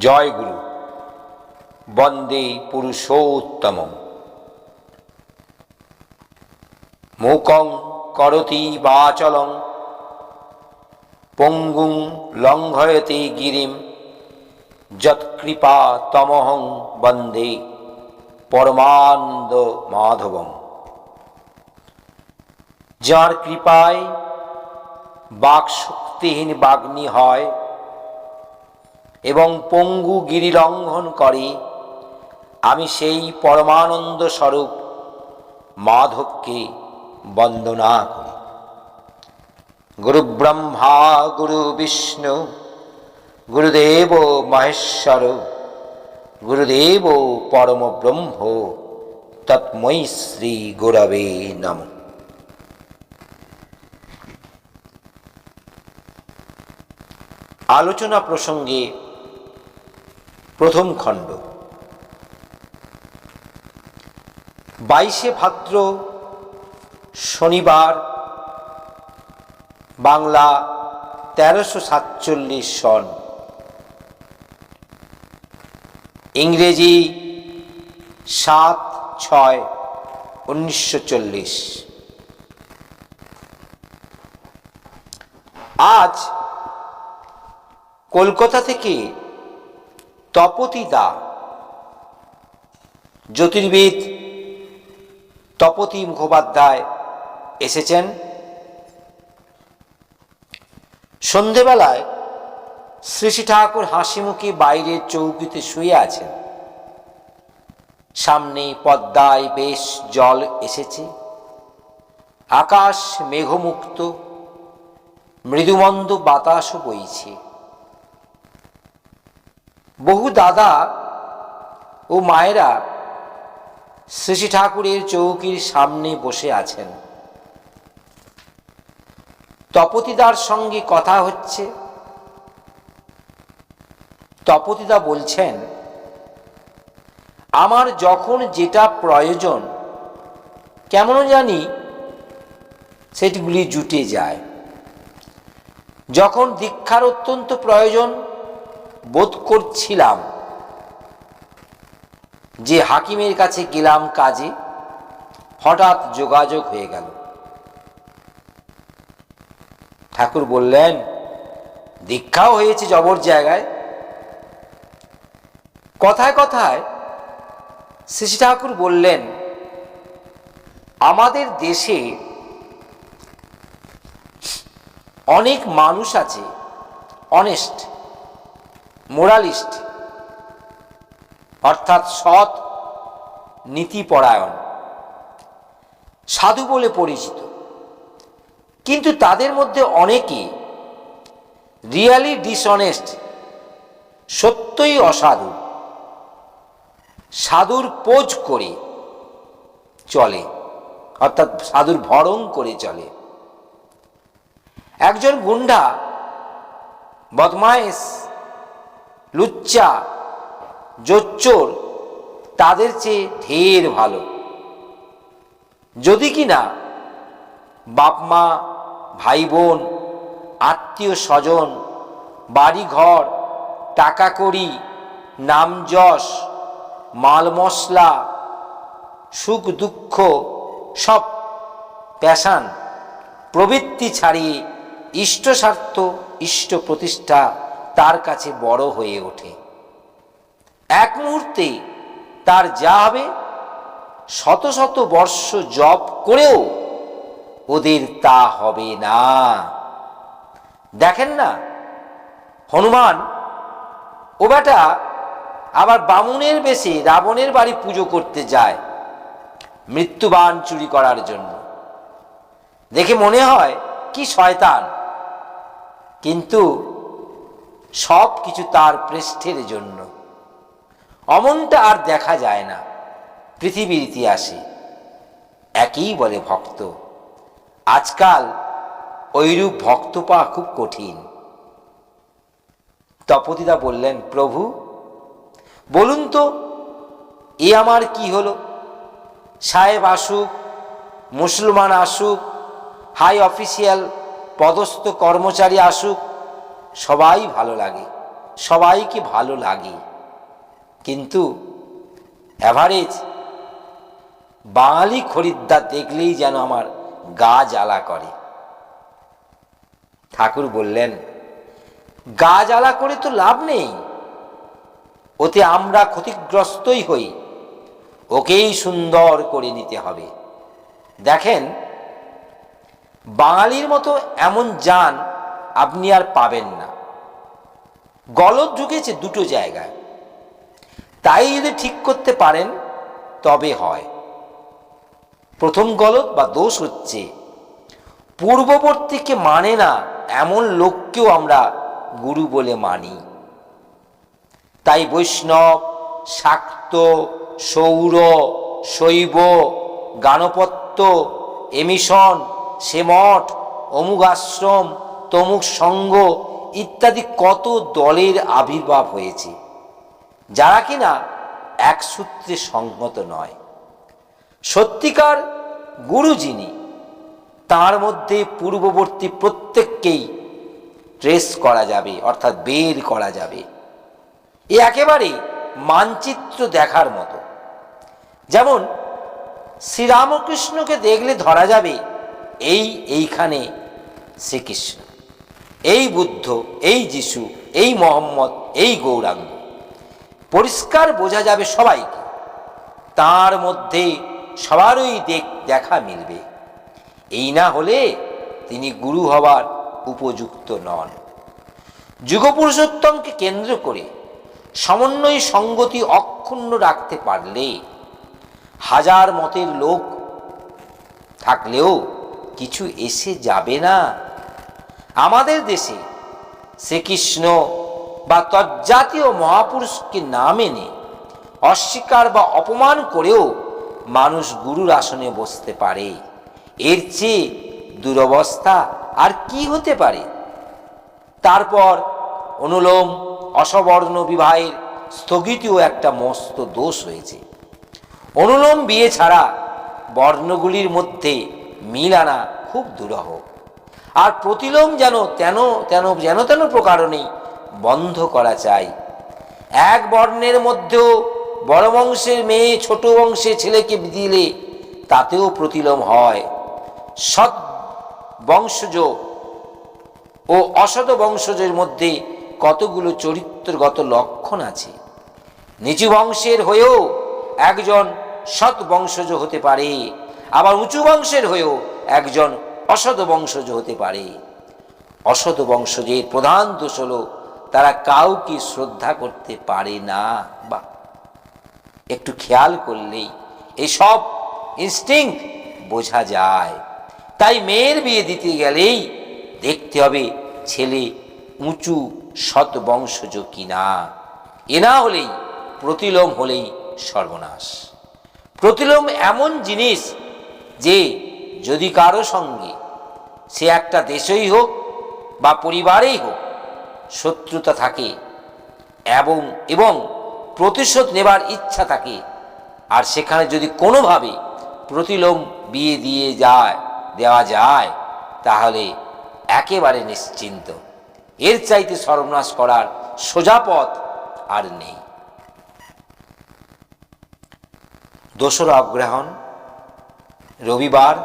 জয় গুরু। বন্দে পুরুষোত্তম মুকং করতি বাচলং, পঙ্গুং লঙ্ঘয়তে গিরিম যৎকৃপা তমহং বন্দে পরমানন্দ মাধবম। যার কৃপায় বাকশক্তিহীন বাগ্নি হয় এবং পঙ্গু গিরি লঙ্ঘন করে, আমি সেই পরমানন্দ স্বরূপ মাধবকে বন্দনা করি। গুরু ব্রহ্মা গুরু বিষ্ণু, গুরুদেব মহেশ্বর, গুরুদেব পরম ব্রহ্ম, তৎময়ী শ্রী গুরবে নম। আলোচনা প্রসঙ্গে প্রথম খণ্ড। বাইশে ভাদ্র, শনিবার, বাংলা তেরোশো সাতচল্লিশ সন। ইংরেজি সাত ছয় উনিশশো চল্লিশ। আজ কলকাতা থেকে তপতি দা জ্যোতির্বিদ তপতি মুখোপাধ্যায় এসেছেন। সন্ধেবেলায় শ্রী ঠাকুর হাসি মুখে বাইরের চৌকিতে শুয়ে আছেন। সামনে পদ্মায় বেশ জল এসেছে। আকাশ মেঘমুক্ত, মৃদুমন্দ বাতাসও বইছে। বহু দাদা ও মায়েরা শ্রী ঠাকুরের চৌকির সামনে বসে আছেন। তপতিদার সঙ্গে কথা হচ্ছে। তপতিদা বলছেন, আমার যখন যেটা প্রয়োজন, কেমন জানি সেটিগুলি জুটে যায়। যখন দীক্ষার অত্যন্ত প্রয়োজন বোধ করছিলাম যে হাকিমের কাছে গেলাম কাজে, হঠাৎ যোগাযোগ হয়ে গেল। ঠাকুর বললেন, দীক্ষাও হয়েছে জবর জায়গায়। কথায় কথায় শ্রী ঠাকুর বললেন, আমাদের দেশে অনেক মানুষ আছে অনেস্ট মোরালিস্ট, অর্থাৎ সৎ নীতিপরায়ণ, সাধু বলে পরিচিত। কিন্তু তাদের মধ্যে অনেকে রিয়ালি ডিসঅনেস্ট, সত্যই অসাধু, সাধুর পোজ করে চলে, অর্থাৎ সাধুর ভরং করে চলে। একজন গুন্ডা বদমায়েশ লুচ্চা, জোচ্চোর, তাদের চেয়ে ঢের ভালো। যদি কিনা বাপ মা ভাই বোন আত্মীয় স্বজন বাড়িঘর টাকা কড়ি নাম যশ মাল মশলা সুখ দুঃখ সব প্যাশান প্রবৃত্তি ছাড়িয়ে ইষ্ট স্বার্থ ইষ্ট প্রতিষ্ঠা তার কাছে বড় হয়ে ওঠে। এক মুহূর্তে তার যা হবে, শত শত বর্ষ জপ করেও ওদের তা হবে না। দেখেন না, হনুমান, ও বেটা আবার বামুনের বেশে রাবণের বাড়ি পুজো করতে যায় মৃত্যুবান চুরি করার জন্য। দেখে মনে হয় কি শয়তান। কিন্তু সব কিছু তার পৃষ্ঠের জন্য। অমনটা আর দেখা যায় না পৃথিবীর ইতিহাসে। একই বলে ভক্ত। আজকাল ওইরূপ ভক্ত পাওয়া খুব কঠিন। তপতিদা বললেন, প্রভু, বলুন তো, এ আমার কি হলো? সাহেব আসুক, মুসলমান আসুক, হাই অফিসিয়াল পদস্থ কর্মচারী আসুক সবাই ভালো লাগে, সবাইকে ভালো লাগে। কিন্তু অ্যাভারেজ বাঙালি খরিদ্দার দেখলেই যেন আমার গা জ্বালা করে। ঠাকুর বললেন, গা জ্বালা করে তো লাভ নেই, ওতে আমরা ক্ষতিগ্রস্তই হই, ওকেই সুন্দর করে নিতে হবে। দেখেন, বাঙালির মতো এমন যান আপনি আর পাবেন না। গলদ ঢুকেছে দুটো জায়গায়। তাই যদি ঠিক করতে পারেন, তবে হয়। প্রথম গলদ বা দোষ হচ্ছে, পূর্ববর্তীকে মানে না এমন লোককেও আমরা গুরু বলে মানি। তাই বৈষ্ণব, শাক্ত, সৌর, শৈব, গানপত্য, এমিশন, সেমঠ অমুক আশ্রম তমুক সঙ্গ ইত্যাদি কত দলের আবির্ভাব হয়েছে, যারা কিনা এক সূত্রে সংহত নয়। সত্যিকার গুরু যিনি তার মধ্যে পূর্ববর্তী প্রত্যেককেই ট্রেস করা যাবে, অর্থাৎ বের করা যাবে। এ একেবারে মানচিত্র দেখার মতো। যেমন, শ্রীরামকৃষ্ণকে দেখলে ধরা যাবে, এই এইখানে শ্রীকৃষ্ণ। এই বুদ্ধ, এই যিশু, এই মোহাম্মদ, এই গৌরাঙ্গ। পরিষ্কার বোঝা যাবে সবাইকে। তার মধ্যে সবারই দেখ, দেখা মিলবে। এই না হলে তিনি গুরু হবার উপযুক্ত নন। যুগপুরুষোত্তমকে কেন্দ্র করে সমন্বয় সঙ্গতি অক্ষুণ্ণ রাখতে পারলে হাজার মতের লোক থাকলেও কিছু এসে যাবে না। আমাদের দেশে শ্রীকৃষ্ণ বা তজ্জাতীয় মহাপুরুষকে না মেনে অস্বীকার বা অপমান করেও মানুষ গুরুর আসনে বসতে পারে। এর চেয়ে দুরবস্থা আর কি হতে পারে? তারপর অনুলোম অসবর্ণ বিবাহের স্থগিতও একটা মস্ত দোষ হয়েছে অনুলোম বিয়ে ছাড়া বর্ণগুলির মধ্যে মিল আনা খুব দুরহ। আর প্রতিলোম যেন তেন তেন, যেন তেন প্রকারণেই বন্ধ করা চাই। এক বর্ণের মধ্যেও বড় বংশের মেয়ে ছোট বংশের ছেলেকে দিলে তাতেও প্রতিলোম হয়। সৎ বংশজ ও অসৎ বংশজের মধ্যে কতগুলো চরিত্রগত লক্ষণ আছে? নিচু বংশের হয়েও একজন সৎ বংশজ হতে পারে, আবার উঁচু বংশের হয়েও একজন অসৎ বংশজ হতে পারে। অসৎ বংশজের প্রধান দোষ হলো, তারা কাউকে শ্রদ্ধা করতে পারে না। বা একটু খেয়াল করলেই এসব ইনস্টিং বোঝা যায়। তাই মেয়ের বিয়ে দিতে গেলেই দেখতে হবে ছেলে উঁচু সৎ বংশজ কিনা। এ না হলেই প্রতিলোম হলেই সর্বনাশ। প্রতিলোম এমন জিনিস যে যদি কারও সঙ্গে সে একটা দেশই হোক বা পরিবারেই হোক শত্রুতা থাকে এবং এবং প্রতিশোধ নেবার ইচ্ছা থাকে, আর সেখানে যদি কোনোভাবে প্রতিলোম বিয়ে দিয়ে যায়, দেওয়া যায়, তাহলে একেবারে নিশ্চিন্ত। এর চাইতে সর্বনাশ করার সোজা পথ আর নেই। দোসরা অগ্রহণ, রবিবার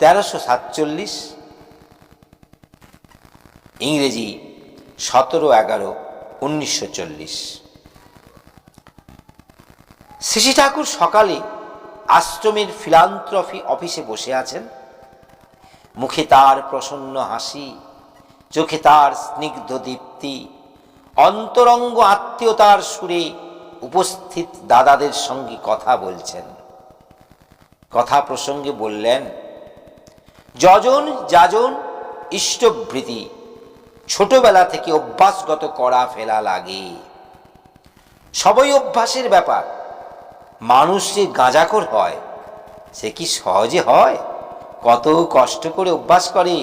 তেরোশো সাতচল্লিশ, ইংরেজি সতেরো এগারো, উনিশশো চল্লিশ। ঠাকুর সকালে আশ্রমের ফিলান্থ্রফি অফিসে বসে আছেন। মুখে তার প্রসন্ন হাসি, চোখে তার স্নিগ্ধ দীপ্তি, অন্তরঙ্গ আত্মীয়তার সুরে উপস্থিত দাদাদের সঙ্গে কথা বলছেন। কথা প্রসঙ্গে বললেন যজন যাজন ইষ্টভৃতি ছোটবেলা থেকে অভ্যাসগত করা ফেলা লাগে। সবই অভ্যাসের ব্যাপার। মানুষ যে গাঁজাখোর হয়, সে কি সহজে হয়? কত কষ্ট করে অভ্যাস করে।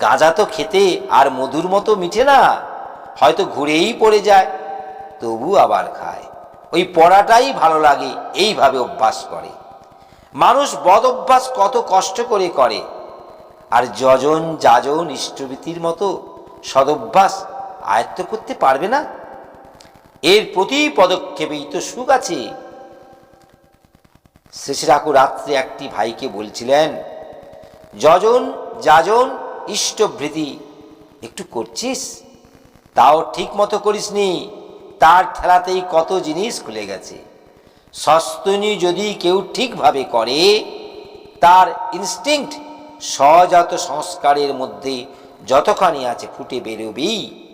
গাঁজা তো খেতে আর মধুর মতো মিঠে না, হয়তো ঘুরেই পড়ে যায়, তবু আবার খায়। ওই পড়াটাই ভালো লাগে, এইভাবে অভ্যাস করে। মানুষ বদ অভ্যাস কত কষ্ট করে করে আর যজন যাজন ইষ্টভীতির মতো সদভ্যাস আয়ত্ত করতে পারবে না? এর প্রতি পদক্ষেপেই তো সুখ আছে। ঠাকুর রাত্রে একটি ভাইকে বলছিলেন, যজন যাজন ইষ্টভৃতি, একটু করছিস? তাও ঠিক মতো করিসনি, তার ঠেলাতেই কত জিনিস খুলে গেছে। সস্তনী যদি কেউ ঠিকভাবে করে, তার ইনস্টিংক্ট সহজাত সংস্কারের মধ্যে যতখানি আছে ফুটে বেরোবেই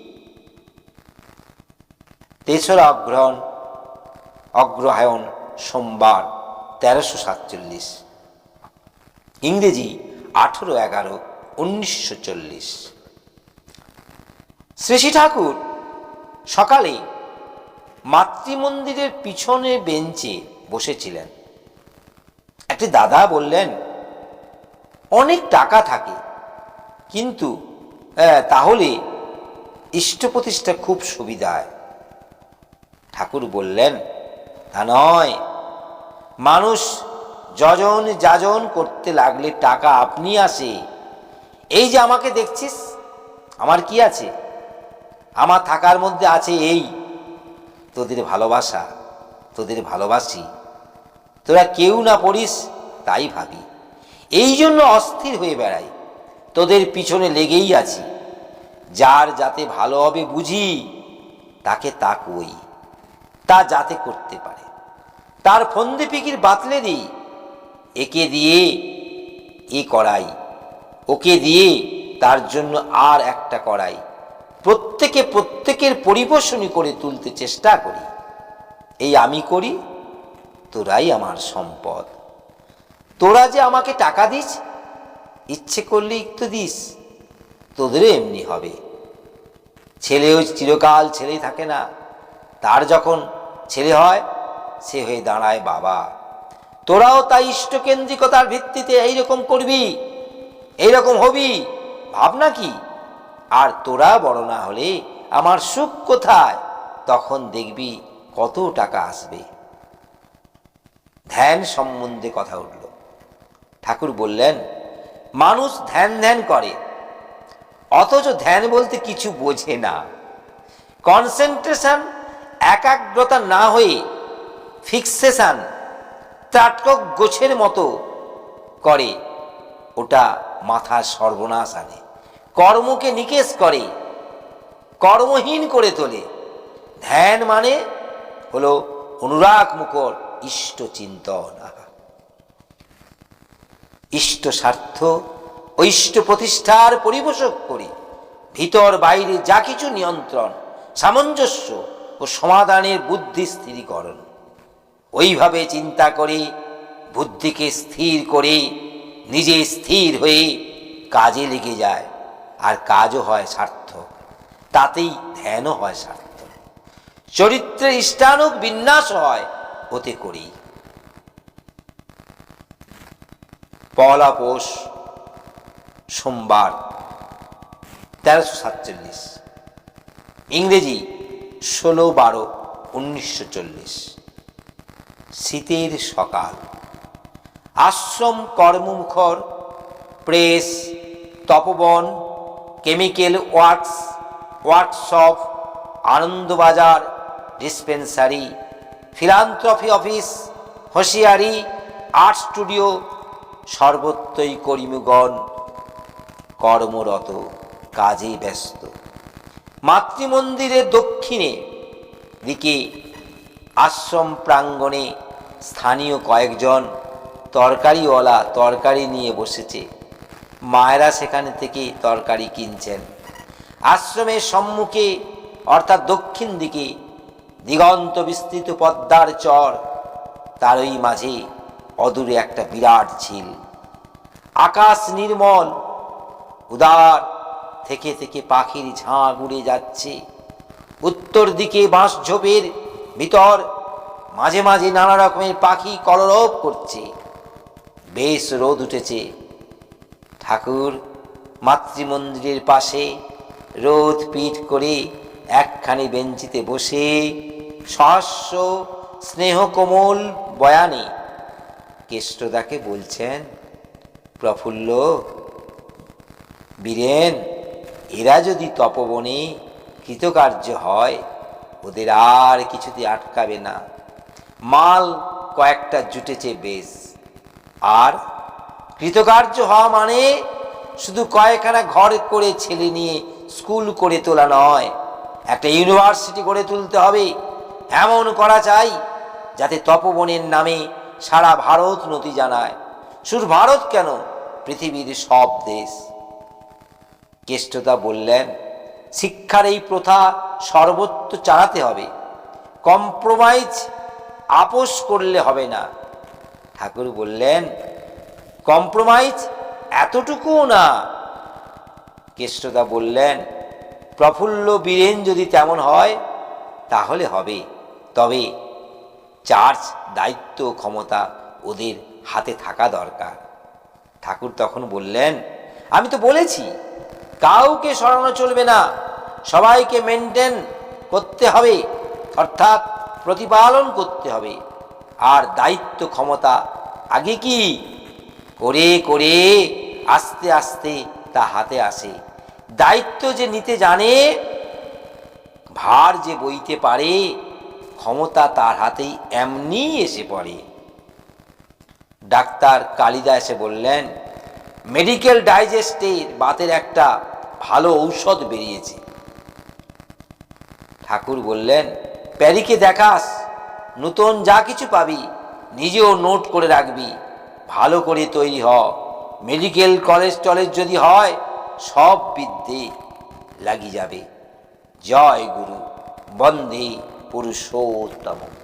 তেসরা অগ্রহণ, অগ্রহায়ণ, সোমবার, তেরোশো সাতচল্লিশ। ইংরেজি, আঠেরো এগারো, উনিশশো চল্লিশ। শ্রী ঠাকুর সকালে মাতৃমন্দিরের পিছনে বেঞ্চে বসেছিলেন। একটি দাদা বললেন অনেক টাকা থাকে। কিন্তু তাহলে ইষ্ট প্রতিষ্ঠা খুব সুবিধায়। ঠাকুর বললেন, তা নয়। মানুষ যজন যাজন করতে লাগলে টাকা আপনি আসে। এই যে আমাকে দেখছিস, আমার কি আছে? আমার থাকার মধ্যে আছে এই। তোদের ভালোবাসা, তোদের ভালোবাসি। তোরা কেউ না পড়িস, তাই ভাবি। এই জন্য অস্থির হয়ে বেড়াই। তোদের পিছনে লেগেই আছি। যার যাতে ভালো হবে বুঝি, তাকে তা কই, তা যাতে করতে পারে। তার ফন্দি পিকির বাতলে দিই, একে দিয়ে এ করাই, ওকে দিয়ে তার জন্য আর একটা করাই। প্রত্যেকে প্রত্যেকের পরিবেশনই করে তুলতে চেষ্টা করি। এই আমি করি, তোরাই আমার সম্পদ। তোরা যে আমাকে টাকা দিস, ইচ্ছে করলে একটু দিস, তোদেরও এমনি হবে। ছেলেও চিরকাল ছেলেই থাকে না। তার যখন ছেলে হয়, সে হয়ে দাঁড়ায় বাবা। তোরাও তাই ইষ্টকেন্দ্রিকতার ভিত্তিতে এইরকম করবি, এইরকম হবি ভাবনা কি? আর তোরা বড় না হলে আমার সুখ কোথায়? তখন দেখবি কত টাকা আসবে। ধ্যান সম্বন্ধে কথা উঠল। ঠাকুর বললেন, মানুষ ধ্যান ধ্যান করে, অথচ ধ্যান বলতে কিছু বোঝে না। কনসেন্ট্রেশন একাগ্রতা না হয়ে ফিক্সেশন ত্রাটক গোছের মতো করে, ওটা মাথা সর্বনাশ আনে। কর্মকে নিকেশ করে, কর্মহীন করে তোলে। ধ্যান মানে হলো অনুরাগ মুখর, ইষ্ট চিন্তন। ইষ্ট স্বার্থ ও ইষ্ট প্রতিষ্ঠার পরিবেশক করে। ভিতর বাইরে যা কিছু নিয়ন্ত্রণ, সামঞ্জস্য ও সমাধানের বুদ্ধি স্থিরীকরণ। ওইভাবে চিন্তা করে, বুদ্ধিকে স্থির করে, নিজে স্থির হয়ে কাজে লেগে যায়, আর কাজও হয় সার্থক। তাতেই ধ্যানও হয় সার্থক। চরিত্রের ইষ্টানুক বিন্যাস হয়, ওতে করেই পলা পৌষ, সোমবার, তেরোশো সাতচল্লিশ। ইংরেজি, ষোলো বারো, উনিশশো চল্লিশ। শীতের সকাল। আশ্রম কর্মমুখর, প্রেস, তপবন, chemical works, workshop, Anandabazar, dispensary, philanthropy office, হুঁশিয়ারি, আর্ট স্টুডিও সর্বত্রই কর্মীগণ কর্মরত কাজে ব্যস্ত। মাতৃমন্দিরের দক্ষিণে দিকে আশ্রম প্রাঙ্গণে স্থানীয় কয়েকজন তরকারিওয়ালা তরকারি নিয়ে বসেছে। মায়েরা সেখানে থেকে তরকারি কিনছেন। আশ্রমের সম্মুখে, অর্থাৎ দক্ষিণ দিকে, দিগন্ত বিস্তৃত পদ্মার চর, তারই মাঝে অদূরে একটা বিরাট ঝিল। আকাশ নির্মল। উদার থেকে থেকে পাখির ঝাঁক উড়ে যাচ্ছে। উত্তর দিকে বাঁশঝোপের ভিতর মাঝে মাঝে নানা রকমের পাখি কলরব করছে। বেশ রোদ উঠেছে। ঠাকুর মাতৃমন্দিরের পাশে রোদ পিঠ করে একখানি বেঞ্চিতে বসে সহস্য স্নেহ কোমল বয়ানে কেষ্টদাকে বলছেন, প্রফুল্ল, বীরেন, এরা যদি তপবনে কৃতকার্য হয়, ওদের আর কিছুতে আটকাবে না। মাল কয়েকটা জুটেছে বেশ। আর কৃতকার্য হওয়া মানে শুধু কয়েকখানা ঘর করে ছেলে নিয়ে স্কুল করে তোলা নয়, একটা ইউনিভার্সিটি গড়ে তুলতে হবে। এমন করা চাই যাতে তপবনের নামে সারা ভারত নথি জানায়। শুধু ভারত কেন? পৃথিবীর সব দেশ। কেষ্টতা বললেন, শিক্ষার এই প্রথা সর্বত্র চালাতে হবে। কম্প্রোমাইজ আপোষ করলে হবে না। ঠাকুর বললেন, কম্প্রোমাইজ এতটুকুও না। কেষ্টদা বললেন, প্রফুল্ল বীরেন যদি তেমন হয়, তাহলে হবে। তবে চার্জ দায়িত্ব ক্ষমতা ওদের হাতে থাকা দরকার। ঠাকুর তখন বললেন, আমি তো বলেছি, কাউকে সরানো চলবে না। সবাইকে মেনটেন করতে হবে, অর্থাৎ প্রতিপালন করতে হবে। আর দায়িত্ব, ক্ষমতা আগে কি? করে করে আস্তে আস্তে তা হাতে আসে। দায়িত্ব যে নিতে জানে, ভার যে বইতে পারে ক্ষমতা তার হাতেই এমনি এসে পড়ে। ডাক্তার কালিদা এসে বললেন মেডিকেল ডাইজেস্টের বাতের একটা ভালো ঔষধ বেরিয়েছে। ঠাকুর বললেন, প্যারিকে দেখাস, নতুন যা কিছু পাবি, নিজেও নোট করে রাখবি। ভালো করে তৈরি হ। মেডিকেল কলেজ টলেজ যদি হয়, সব বিদ্যে লাগি যাবে। জয় গুরু, বন্দে পুরুষোত্তম